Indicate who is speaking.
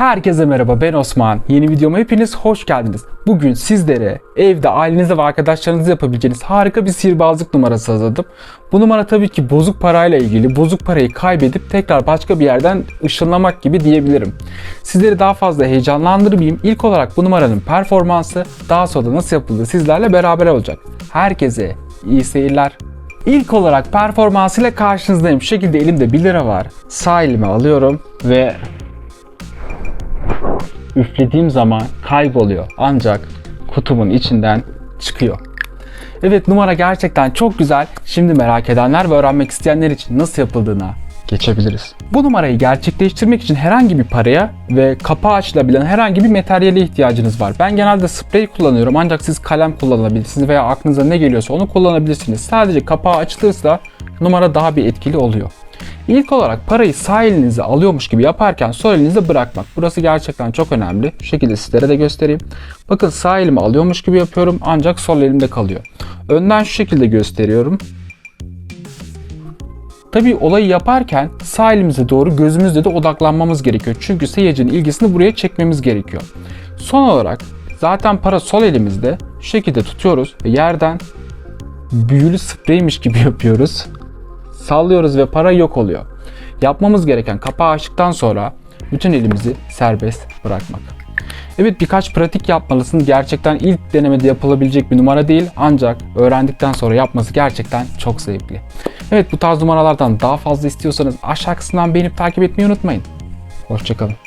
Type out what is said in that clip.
Speaker 1: Herkese merhaba ben Osman. Yeni videoma hepiniz hoş geldiniz. Bugün sizlere evde ailenizle ve arkadaşlarınızla yapabileceğiniz harika bir sihirbazlık numarası hazırladım. Bu numara tabii ki bozuk parayla ilgili. Bozuk parayı kaybedip tekrar başka bir yerden ışınlamak gibi diyebilirim. Sizleri daha fazla heyecanlandırmayayım. İlk olarak bu numaranın performansı daha sonra da nasıl yapıldığı sizlerle beraber olacak. Herkese iyi seyirler. İlk olarak performansıyla karşınızdayım. Şu şekilde elimde 1 lira var. Sağ elime alıyorum ve üflediğim zaman kayboluyor. Ancak kutumun içinden çıkıyor. Evet numara gerçekten çok güzel. Şimdi merak edenler ve öğrenmek isteyenler için nasıl yapıldığına geçebiliriz. Bu numarayı gerçekleştirmek için herhangi bir paraya ve kapağı açılabilen herhangi bir materyale ihtiyacınız var. Ben genelde sprey kullanıyorum ancak siz kalem kullanabilirsiniz veya aklınıza ne geliyorsa onu kullanabilirsiniz. Sadece kapağı açılırsa numara daha bir etkili oluyor. İlk olarak parayı sağ elinize alıyormuş gibi yaparken sol elinize bırakmak. Burası gerçekten çok önemli. Şu şekilde sizlere de göstereyim. Bakın sağ elimi alıyormuş gibi yapıyorum ancak sol elimde kalıyor. Önden şu şekilde gösteriyorum. Tabii olayı yaparken sağ elimize doğru gözümüzle de odaklanmamız gerekiyor. Çünkü seyircinin ilgisini buraya çekmemiz gerekiyor. Son olarak zaten para sol elimizde şu şekilde tutuyoruz ve yerden büyülü spreymiş gibi yapıyoruz. Sallıyoruz ve para yok oluyor. Yapmamız gereken kapağı açtıktan sonra bütün elimizi serbest bırakmak. Evet birkaç pratik yapmalısın. Gerçekten ilk denemede yapılabilecek bir numara değil ancak öğrendikten sonra yapması gerçekten çok zevkli. Evet bu tarz numaralardan daha fazla istiyorsanız aşağı kısımdan beğenip takip etmeyi unutmayın. Hoşçakalın.